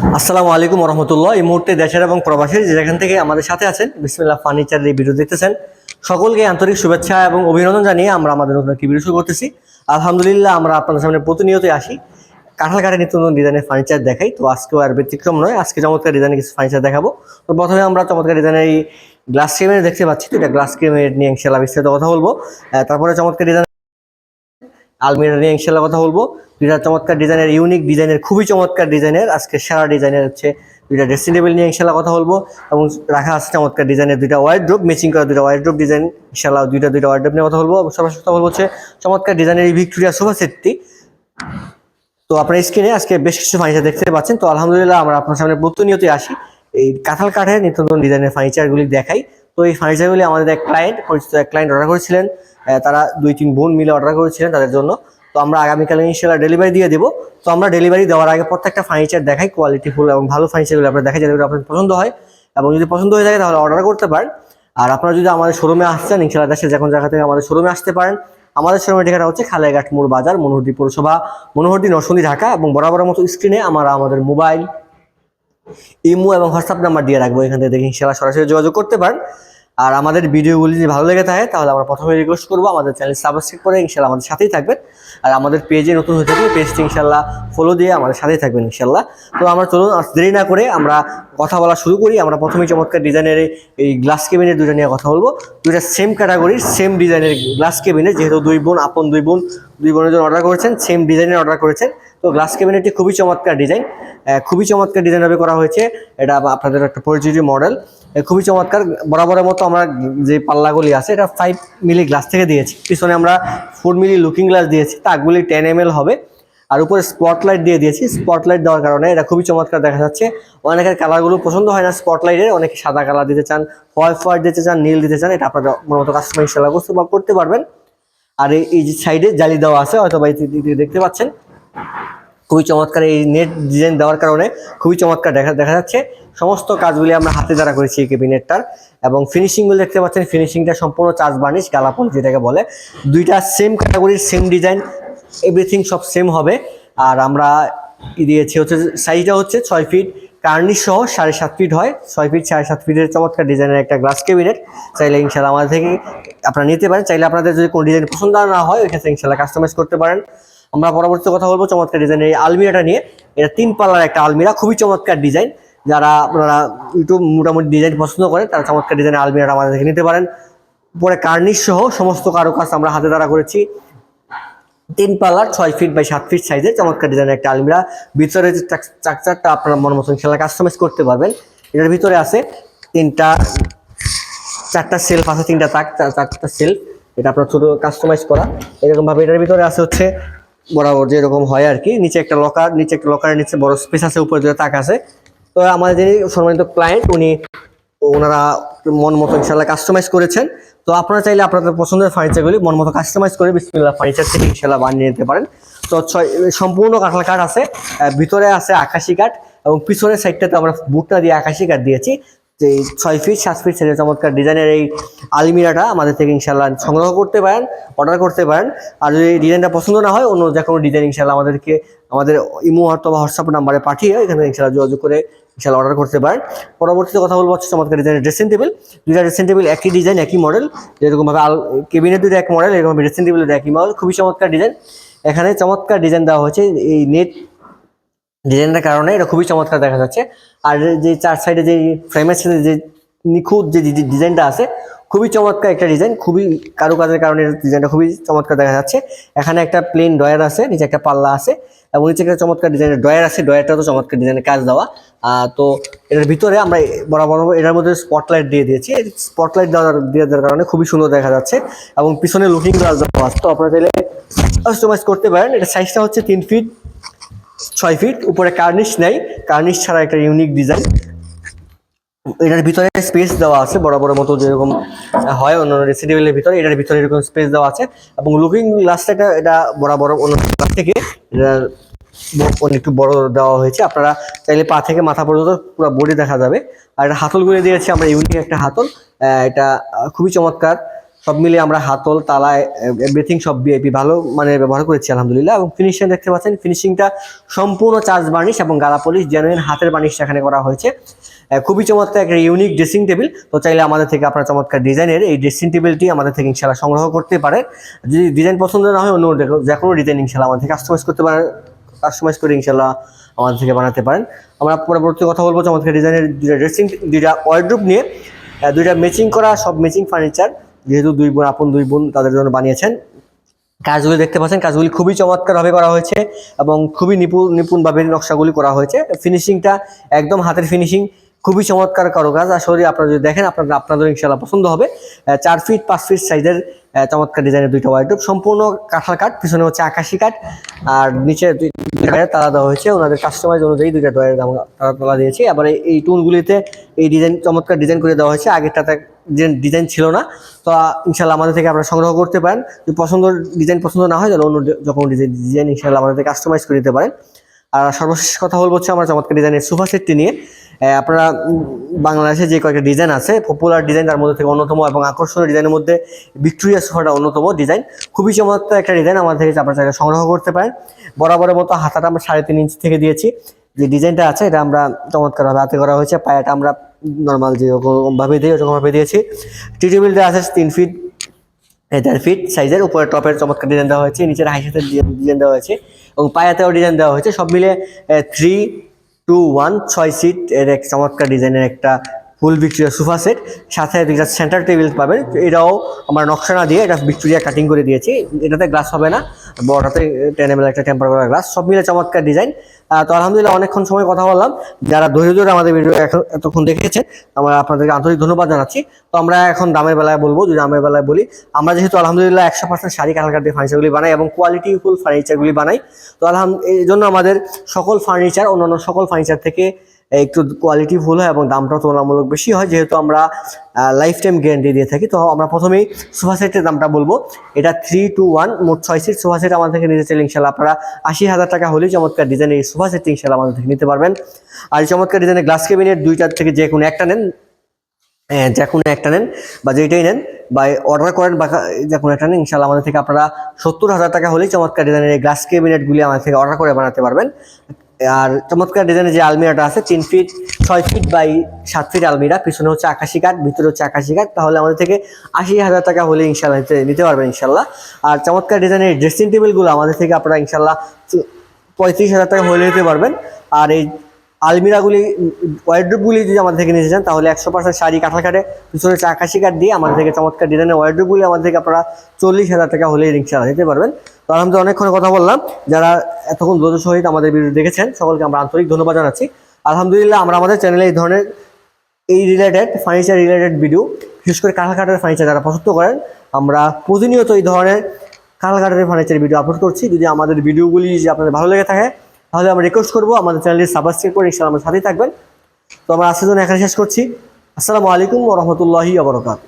আসসালামু আলাইকুম রহমতুল্লাহ এই মুহূর্তে দেশের এবং প্রবাসীর যেখান থেকে আমাদের সাথে আছেন, বিসমিল্লাহ ফার্নিচার এই ভিডিও দেখতেছেন, সকলকে আন্তরিক শুভেচ্ছা এবং অভিনন্দন জানিয়ে আমরা আমাদের নতুন একটি ভিডিও শুরু করতেছি। আলহামদুলিল্লাহ, আমরা আপনাদের সামনে প্রতিনিয়তই আসি। কাঁঠাল কাঠে নিত্য নতুন ডিজাইনের ফার্নিচার দেখাই। তো আজকেও আর ব্যতিক্রম নয়, আজকে চমৎকার ডিজাইনের কিছু ফার্নিচার দেখাবো। তো প্রথমে আমরা চমৎকার ডিজাইনের এই গ্লাস ক্রিমের দেখতে পাচ্ছি। তো এটা গ্লাস ক্রিমের নিয়ে ইনশাল্লাহ বিস্তারিত কথা বলব। তারপরে চমৎকার ডিজাইন আলমিরা নিয়ে ইনশাল্লাহ কথা বলব। দুইটা চমৎকার ডিজাইনের ইউনিক ডিজাইনের খুবই চমৎকার ডিজাইনের আজকে সেরা ডিজাইনের হচ্ছে দুইটা ড্রেসিং টেবিল নিয়ে ইনশাল্লাহ কথা বলব এবং রাখা আছে চমৎকার ডিজাইনের দুইটা ওয়াইড্রোপ ম্যাচিং করা দুইটা ওয়াইড্রোপ ডিজাইন ইনশাল্লাহ দুইটা দুইটা ওয়াইড্রোপ নিয়ে কথা বলব সর্বশেষ কথা বলব হচ্ছে চমৎকার ডিজাইনের এই ভিক্টোরিয়া সোফা সেটটি তো আপনার স্ক্রিনে আজকে বেশ কিছু ফার্নিচার দেখতে পাচ্ছেন। তো আলহামদুলিল্লাহ আমরা আপনার সামনে প্রতিনিয়তই আসি। এই কাঁঠাল কাঠের নিত্য নতুন ডিজাইনের ফার্নিচারগুলি দেখাই। তো এই ফার্নিচারগুলি আমাদের এক ক্লায়েন্ট পরিচিত এক ক্লায়েন্ট অর্ডার করেছিলেন। তারা দুই তিন বোন মিলে অর্ডার করেছিলেন তাদের জন্য। তো আমরা আগামীকালে ইনশাল্লাহ ডেলিভারি দিয়ে দেবো। তো আমরা ডেলিভারি দেওয়ার আগে প্রত্যেকটা ফার্নিচার দেখাই কোয়ালিটিফুল এবং ভালো ফার্নিচারগুলো আপনার দেখাই, যাতে আপনার পছন্দ হয়। এবং যদি পছন্দ হয়ে থাকে, তাহলে অর্ডার করতে পারেন। আর আপনারা যদি আমাদের শোরুমে আসছেন ইনশাল্লাহ দেশের যে কোনো জায়গা থেকে আমাদের শোরুমে আসতে পারেন। আমাদের শোরুমের ঠিকানা হচ্ছে খালেঘাট মোড় বাজার, মনোহরদি পৌরসভা, মনোহরদি নরসন্দী ঢাকা এবং বরাবরের মতো স্ক্রিনে আমরা আমাদের মোবাইল ইমো এবং হোয়াটসঅ্যাপ নাম্বার দিয়ে রাখব। এখান থেকে দেখে ইনশাল্লাহ সরাসরি যোগাযোগ করতে পারেন। আর আমাদের ভিডিওগুলি যদি ভালো লেগে থাকে, তাহলে আমরা প্রথমে রিকোয়েস্ট করব আমাদের চ্যানেল সাবস্ক্রাইব করে, ইনশাল্লাহ আমাদের সাথেই থাকবেন। আর আমাদের পেজে নতুন হয়ে থাকলে পেজটি ইনশাল্লাহ ফলো দিয়ে আমাদের সাথেই থাকবেন ইনশাল্লাহ। তো আমরা চলুন দেরি না করে আমরা কথা বলা শুরু করি। আমরা প্রথমেই চমৎকার ডিজাইনের এই- গ্লাস কেবিনের দুটো নিয়ে কথা বলব। দুইটা সেম ক্যাটাগরির সেম ডিজাইনের গ্লাস কেবিনের যেহেতু দুই বোন, আপন দুই বোন, দুই বোনের জন্য অর্ডার করেছেন সেম ডিজাইনের অর্ডার করেছেন। তো গ্লাস ক্যাবিনেটটি খুবই চমৎকার ডিজাইন খুবই চমৎকার ডিজাইন ভাবে করা হয়েছে। এটা আপনাদের একটা পরিচিত মডেল খুবই চমৎকার। বরাবরের মতো আমরা যে পাল্লাগুলি আছে, এটা ফাইভ মিলি গ্লাস থেকে দিয়েছি। পিছনে আমরা ফোর মিলি লুকিং গ্লাস দিয়েছি তাকগুলি টেন এম হবে। আর উপরে স্পটলাইট দিয়ে দিয়েছি। স্পটলাইট দেওয়ার কারণে এটা খুবই চমৎকার দেখা যাচ্ছে। অনেকের কালারগুলো পছন্দ হয় না স্পটলাইটের অনেকে সাদা কালার দিতে চান হোয়াইট হোয়াইট দিতে চান, নীল দিতে চান, এটা আপনারা মতো কাস্টমার ইনশাল্লাহ করতে পারবেন। আর এই- সাইডে জালি দেওয়া আছে হয়তো বা দেখতে পাচ্ছেন। খুবই চমৎকার এই নেট ডিজাইন দেওয়ার কারণে খুবই চমৎকার দেখা দেখা যাচ্ছে। সমস্ত কাজগুলি আমরা হাতে দ্বারা করেছি এই ক্যাবিনেটটার এবং ফিনিশিংগুলো দেখতে পাচ্ছেন ফিনিশিংটা সম্পূর্ণ চার্জ বার্নিশ গালাপল যেটাকে বলে। দুইটা সেম ক্যাটাগরির সেম ডিজাইন এভরিথিং সব সেম হবে। আর আমরা দিয়েছি হচ্ছে সাইজটা হচ্ছে ছয় ফিট কার্নিশ সহ সাড়ে সাত ফিট হয়। ছয় ফিট সাড়ে সাত ফিটের চমৎকার ডিজাইনের একটা গ্লাস ক্যাবিনেট চাইলে ইনশাল্লাহ আমাদের থেকে আপনারা নিতে পারেন। চাইলে আপনাদের যদি কোনো ডিজাইন পছন্দ না হয়, ওই ক্ষেত্রে ইনশাল্লাহ কাস্টমাইজ করতে পারেন। আমরা পরবর্তী কথা বলব চমৎকার ডিজাইনের এই আলমিরাটা নিয়ে। এটা তিন পাল্লার একটা আলমিরা, খুবই চমৎকার ডিজাইন যারা আপনারা ইউটিউব মোটামুটি ডিজাইন পছন্দ করেন, তারা চমৎকার ডিজাইনের আলমিরাটা আমাদের থেকে নিতে পারেন। পরে কার্নিশ সহ সমস্ত কারুকাজ আমরা হাতে দ্বারা করেছি। তিন পাল্লার ছয় ফিট বাই সাত ফিট সাইজের চমৎকার ডিজাইনের একটা আলমিরা। ভিতরে যে স্ট্রাকচারটা আপনার মন মতন খেলা কাস্টমাইজ করতে পারবেন। এটার ভিতরে আছে তিনটা, চারটা সেলফ আছে, তিনটা তাক চারটা সেলফ এটা আপনার ছোটো কাস্টমাইজ করা। এরকমভাবে এটার ভিতরে আছে হচ্ছে বরাবর যেরকম হয় আর কি। নিচে একটা লকার নিচে একটা লকারের নিচে বড় স্পেস আছে, উপরে দুটো তাক আছে। তো আমাদের যিনি সম্মানিত ক্লায়েন্ট উনি ওনারা মন মতো ইনশাল্লাহ কাস্টমাইজ করেছেন। তো আপনারা চাইলে আপনাদের পছন্দের ফার্নিচারগুলি মন মতো কাস্টমাইজ করে বিসমিল্লাহ ফার্নিচার থেকে ইনশাল্লাহ বানিয়ে নিতে পারেন। তো ছয়, সম্পূর্ণ কাঁঠাল কাঠ আছে ভিতরে আছে আকাশি কাঠ এবং পিছনের সাইডটাতে আমরা বুটটা দিয়ে আকাশি কাঠ দিয়েছি। যে ছয় ফিট সাত ফিট সাইজের চমৎকার ডিজাইনের এই আলমিরাটা আমাদের থেকে ইনশাল্লাহ সংগ্রহ করতে পারেন অর্ডার করতে পারেন। আর যদি ডিজাইনটা পছন্দ না হয়, অন্য যে কোনো ডিজাইন ইনশাল্লাহ আমাদেরকে, আমাদের ইমো অথবা হোয়াটসঅ্যাপ নাম্বারে পাঠিয়ে এখানে ইনশাল্লাহ যোগাযোগ করে ইনশাল্লাহ অর্ডার করতে পারেন। পরবর্তীতে কথা বলব হচ্ছে চমৎকার ডিজাইনের ড্রেসিং টেবিল দুইটা ড্রেসিং টেবিল একই ডিজাইন একই মডেল যেরকমভাবে আল কেবিনের দুটো এক মডেল এরকম ড্রেসিং টেবিলের একই মডেল খুবই চমৎকার ডিজাইন এখানে চমৎকার ডিজাইন দেওয়া হয়েছে। এই নেট ডিজাইনটার কারণে এটা খুবই চমৎকার দেখা যাচ্ছে। আর যে চার সাইডে যে ফ্রেমের সাথে যে নিখুঁত যে ডিজাইনটা আছে, খুবই চমৎকার একটা ডিজাইন, খুবই কারুকাজের কারণে ডিজাইনটা খুবই চমৎকার দেখা যাচ্ছে। এখানে একটা প্লেন ডয়ার আছে, নিচে একটা পাল্লা আছে এবং নিচে একটা চমৎকার ডিজাইনের ডয়ার আছে ডয়ারটা তো চমৎকার ডিজাইনের কাজ দেওয়া। তো এটার ভিতরে আমরা বরাবর এটার মধ্যে স্পটলাইট দিয়ে দিয়েছি। স্পটলাইট দেওয়ার দেওয়ার কারণে খুবই সুন্দর দেখা যাচ্ছে এবং পিছনে লুকিং গ্লাস দেওয়া আছে। তো আপনারা চাইলে কাস্টমাইজ করতে পারেন। এটা সাইজটা হচ্ছে তিন ফিট ছয় ফিট উপরে কার্নিশ নেই। কার্নিশ ছাড়া একটা ইউনিক ডিজাইন এটার ভিতরে স্পেস দেওয়া আছে বড় বড় মতো যেরকম হয় অন্য ড্রেসিং টেবিলের ভিতরে, এটার ভিতরে এরকম স্পেস দেওয়া আছে। এবং লুকিং গ্লাসটা এটা এটা বরাবর অন্য glass থেকে একটু বড় দেওয়া হয়েছে। আপনারা চাইলে পা থেকে মাথা পর্যন্ত পুরো বডি দেখা যাবে। আর হাতলগুলো দিয়েছি, আমরা ইউনিক একটা হাতল। এটা খুবই চমৎকার। সব মিলিয়ে আমরা হাতল তালা এভরিথিং সব বিআইপি ভালো মানে ব্যবহার করেছি, আলহামদুলিল্লাহ। এবং ফিনিশিং দেখতে পাচ্ছেন ফিনিশিংটা সম্পূর্ণ চার্জ বার্নিশ এবং গালা পলিশ জেনুইন হাতের বার্নিশ এখানে করা হয়েছে। খুবই চমৎকার একটা ইউনিক ড্রেসিং টেবিল তো চাইলে আমাদের থেকে আপনার চমৎকার ডিজাইনের এই ড্রেসিং টেবিলটি আমাদের থেকে ইনশাল্লাহ সংগ্রহ করতে পারে। যদি ডিজাইন পছন্দ না হয় অন্য যে- কোনো ডিজাইন ইনশাল্লাহ আমাদের থেকে কাস্টমাইজ করতে পারেন কাস্টমাইজ করে ইনশাল্লাহ আমাদের থেকে বানাতে পারেন। আমরা পরবর্তী কথা বলব, চমৎকার ডিজাইনের দুইটা ড্রেসিং দুইটা ওয়ার্ড্রুপ নিয়ে। দুইটা ম্যাচিং করা, সব ম্যাচিং ফার্নিচার যেহেতু দুই বোন, আপন দুই বোন তাদের জন্য বানিয়েছেন। কাজগুলি দেখতে পাচ্ছেন, কাজগুলি খুবই চমৎকারভাবে করা হয়েছে এবং খুবই নিপুণ, নিপুণভাবে নকশাগুলি করা হয়েছে। ফিনিশিংটা একদম হাতের ফিনিশিং খুবই চমৎকার কারও কাজ আসলে আপনারা যদি দেখেন, আপনাদের আপনাদের ইনশাল্লাহ পছন্দ হবে। চার ফিট পাঁচ ফিট সাইজের চমৎকার ডিজাইনের দুইটা ওয়ার্ডরোব সম্পূর্ণ কাঁঠাল কাঠ, পিছনে হচ্ছে আকাশি কাঠ। আর নিচে তালা দেওয়া হয়েছে। ওনাদের কাস্টমাইজ অনুযায়ী দুইটা ডয়ের দাম তারা তালা দিয়েছে। আবার এই- টুনগুলিতে এই ডিজাইন চমৎকার ডিজাইন করে দেওয়া হয়েছে। আগেরটাতে ডিজাইন ছিল না। তো ইনশাল্লাহ আমাদের থেকে আপনারা সংগ্রহ করতে পারেন। যদি পছন্দ ডিজাইন পছন্দ না হয়, তাহলে অন্য যখন ডিজাইন ডিজাইন ইনশাল্লাহ আমাদের কাস্টমাইজ করে দিতে পারেন। আর সর্বশেষ কথা বলব হচ্ছে, আমরা চমৎকার ডিজাইনের সোফা সেটটি নিয়ে। আপনারা বাংলাদেশে যে কয়েকটা ডিজাইন আছে পপুলার ডিজাইন তার মধ্যে থেকে অন্যতম এবং আকর্ষণীয় ডিজাইনের মধ্যে ভিক্টোরিয়া সোফাটা অন্যতম ডিজাইন খুবই চমৎকার একটা ডিজাইন আমাদের থেকে আপনারা সংগ্রহ করতে পারেন। বরাবরের মতো হাতাটা আমরা সাড়ে তিন ইঞ্চি থেকে দিয়েছি। যে ডিজাইনটা আছে, এটা আমরা চমৎকারভাবে হাতে করা হয়েছে। পায়াটা আমরা নর্মাল যেরকমভাবে দিই ওরকমভাবে দিয়েছি। টি টেবিলটা আছে তিন ফিট দেড় ফিট সাইজের উপরে টপের চমৎকার ডিজাইন দেওয়া হয়েছে, নিচের হাইসেটের ডিজাইন দেওয়া হয়েছে এবং পায়াতেও ডিজাইন দেওয়া হয়েছে। সব মিলে থ্রি টু ওয়ান ছয় সিট এর এক চমৎকার ডিজাইনের একটা ফুল ভিক্টোরিয়া সোফা সেট, সাথে দুইটা সেন্টার টেবিল পাবেন। এটাও আমরা নকশা না দিয়ে এটা ভিক্টোরিয়া কাটিং করে দিয়েছি। এটাতে গ্লাস হবে না বড়টাতে টেন এম একটা টেম্পার করা গ্লাস সব মিলে চমৎকার ডিজাইন তো আলহামদুলিল্লাহ অনেকক্ষণ সময় কথা বললাম। যারা ধৈর্য ধরে আমাদের ভিডিও এতক্ষণ দেখেছেন, আমরা আপনাদেরকে আন্তরিক ধন্যবাদ জানাচ্ছি। তো আমরা এখন দামের বেলায় বলব, যদি দামের বেলায় বলি, আমরা যেহেতু আলহামদুলিল্লাহ একশো পার্সেন্ট শাড়ি কালার দিয়ে ফার্নিচারগুলি বানাই এবং কোয়ালিটি ফুল ফার্নিচারগুলি বানাই, তো আলহাম এই জন্য আমাদের সকল ফার্নিচার অন্যান্য সকল ফার্নিচার থেকে একটু কোয়ালিটি ভুল হয় এবং দামটা তুলনামূলক বেশি হয় যেহেতু আমরা লাইফ টাইম গ্যারান্টি দিয়ে থাকি। তো আমরা প্রথমেই সোফা সেটের দামটা বলব। এটা থ্রি টু ওয়ান মোট ছয় সিট সোফা সেট আমাদের থেকে নিতে চাইলে ইনশাল্লাহ আপনারা আশি হাজার টাকা হলেই চমৎকার ডিজাইনের এই সোফা সেটটি ইনশাল্লাহ আমাদের থেকে নিতে পারবেন। আর চমৎকার ডিজাইনের গ্লাস কেবিনেট দুইটার থেকে যে কোনো একটা নেন হ্যাঁ, যে কোনো একটা নেন বা যেটাই নেন বা অর্ডার করেন বা যে কোনো একটা নেন ইনশাল্লাহ আমাদের থেকে আপনারা সত্তর হাজার টাকা হলেই চমৎকার ডিজাইনের এই গ্লাস কেবিনেটগুলি আমাদের থেকে অর্ডার করে বানাতে পারবেন। আর চমৎকার ডিজাইনের যে আলমিরাটা আছে, তিন ফিট ছয় ফিট বাই সাত ফিট আলমিরা, পিছনে হচ্ছে আকাশি কাঠ, ভিতরে হচ্ছে আকাশি কাঠ, তাহলে আমাদের থেকে আশি হাজার টাকা হলে ইনশাল্লাহ নিতে- পারবেন ইনশাল্লাহ। আর চমৎকার ডিজাইনের ড্রেসিং টেবিলগুলো আমাদের থেকে আপনারা ইনশাল্লাহ পঁয়ত্রিশ হাজার টাকা হলে নিতে পারবেন। আর এই আলমিরাগুলি ওয়ার্ড্রোপগুলি যদি আমাদের থেকে নিতে চান, তাহলে একশো পার্সেন্ট শাড়ি কাঁথা কাটে, পিছনে হচ্ছে আকাশি কাঠ দিয়ে আমাদের থেকে চমৎকার ডিজাইনের ওয়ার্ড্রোপগুলি আমাদের থেকে আপনারা চল্লিশ হাজার টাকা হলে রিক্সা নিতে পারবেন। তো আলহামদুলিল্লাহ অনেকক্ষণ কথা বললাম। যারা এতক্ষণ দ্রুত সহিত আমাদের ভিডিও দেখেছেন, সকলকে আমরা আন্তরিক ধন্যবাদ জানাচ্ছি। আলহামদুলিল্লাহ আমরা আমাদের চ্যানেলে এই ধরনের এই রিলেটেড ফার্নিচার রিলেটেড ভিডিও বিশেষ করে কাঁথা কাঠের ফার্নিচার যারা পছন্দ করেন, আমরা প্রতিনিয়ত এই ধরনের কাঁথা কাঠের ফার্নিচার ভিডিও আপলোড করছি। যদি আমাদের ভিডিওগুলি যদি আপনাদের ভালো লেগে থাকে তাহলে আমরা রিকোয়েস্ট করব আমাদের চ্যানেলটি সাবস্ক্রাইব করে ইনশাল্লাহ আমার সাথেই থাকবেন। তো আমরা আজকের জন্য এখানে শেষ করছি। আসসালামু আলাইকুম ও রহমতুল্লাহি আবরকাত